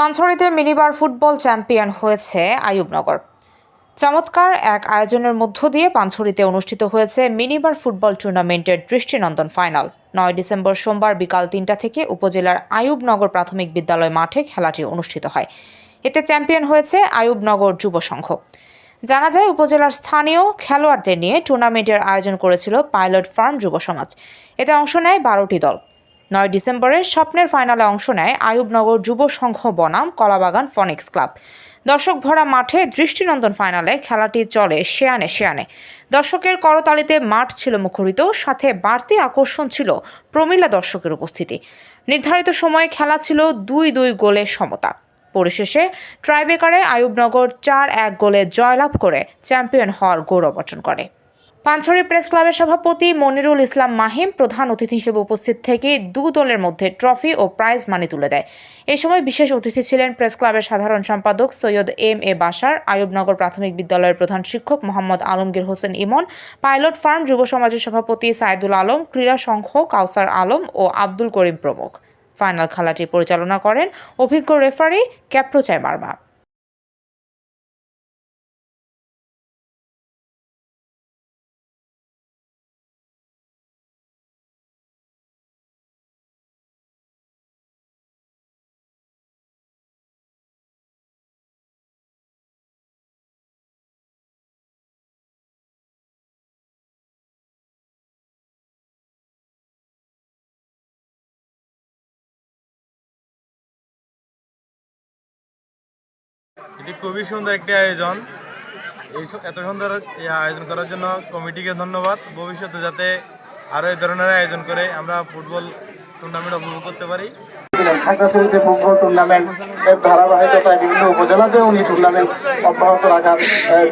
পাঞ্ছড়িতে minibar football champion হয়েছে আয়ুবনগর চমৎকার এক আয়োজনের মধ্য দিয়ে পাঞ্ছড়িতে অনুষ্ঠিত হয়েছে মিনিবার ফুটবল টুর্নামেন্টের দৃষ্টিনন্দন ফাইনাল। নয় ডিসেম্বর সোমবার বিকাল তিনটা থেকে উপজেলার আয়ুবনগর প্রাথমিক বিদ্যালয় মাঠে খেলাটি অনুষ্ঠিত হয়। এতে চ্যাম্পিয়ন হয়েছে আয়ুবনগর যুব সংঘ। জানা যায়, উপজেলার স্থানীয় খেলোয়াড়দের নিয়ে টুর্নামেন্টের আয়োজন করেছিল পাইলট ফার্ম যুব সমাজ। এতে অংশ নেয় বারোটি দল। নয় ডিসেম্বরে স্বপ্নের ফাইনালে অংশ নেয় আয়ুবনগর যুব সংঘ বনাম কলাবাগান ফনিক্স ক্লাব। দর্শক ভরা মাঠে দৃষ্টিনন্দন ফাইনালে খেলাটি চলে শেয়ানে শেয়ানে দর্শকের করতালিতে মাঠ ছিল মুখরিত, সাথে বাড়তি আকর্ষণ ছিল প্রমিলা দর্শকের উপস্থিতি। নির্ধারিত সময়ে খেলা ছিল দুই দুই গোলে সমতা। পরিশেষে ট্রাইবেকারে আয়ুবনগর চার এক গোলে জয়লাভ করে চ্যাম্পিয়ন হওয়ার গৌরব অর্জন করে। পাঞ্ছড়ি প্রেস ক্লাবের সভাপতি মনিরুল ইসলাম মাহিম প্রধান অতিথি হিসেবে উপস্থিত থেকে দু দলের মধ্যে ট্রফি ও প্রাইজ মানি তুলে দেয়। এ সময় বিশেষ অতিথি ছিলেন প্রেস ক্লাবের সাধারণ সম্পাদক সৈয়দ এম এ বাসার আয়ুবনগর প্রাথমিক বিদ্যালয়ের প্রধান শিক্ষক মোহাম্মদ আলমগীর হোসেন ইমন, পাইলট ফার্ম যুব সমাজের সভাপতি সাইদুল আলম, ক্রীড়া সংঘ কাউসার আলম ও আব্দুল করিম প্রমুখ। ফাইনাল খেলাটি পরিচালনা করেন অভিজ্ঞ রেফারি ক্যাপ্রোচাই মার্মা এটি খুবই সুন্দর একটি আয়োজন। এই এত সুন্দর আয়োজন করার জন্য কমিটিকে ধন্যবাদ। ভবিষ্যতে যাতে আরও এই ধরনের আয়োজন করে আমরা ফুটবল টুর্নামেন্ট উপভোগ করতে পারি। ছিলেন খাগড়াছড়িতে ফুটবল টুর্নামেন্ট ধারাবাহিকতায় বিভিন্ন উপজেলাতে উনি টুর্নামেন্ট অব্যাহত রাখার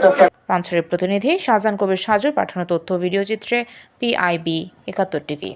চেষ্টা পাঞ্ছড়ির প্রতিনিধি শাহজাহান কবির সাজু পাঠানো তথ্য ভিডিও চিত্রে পিআইবি একাত্তর টিভি।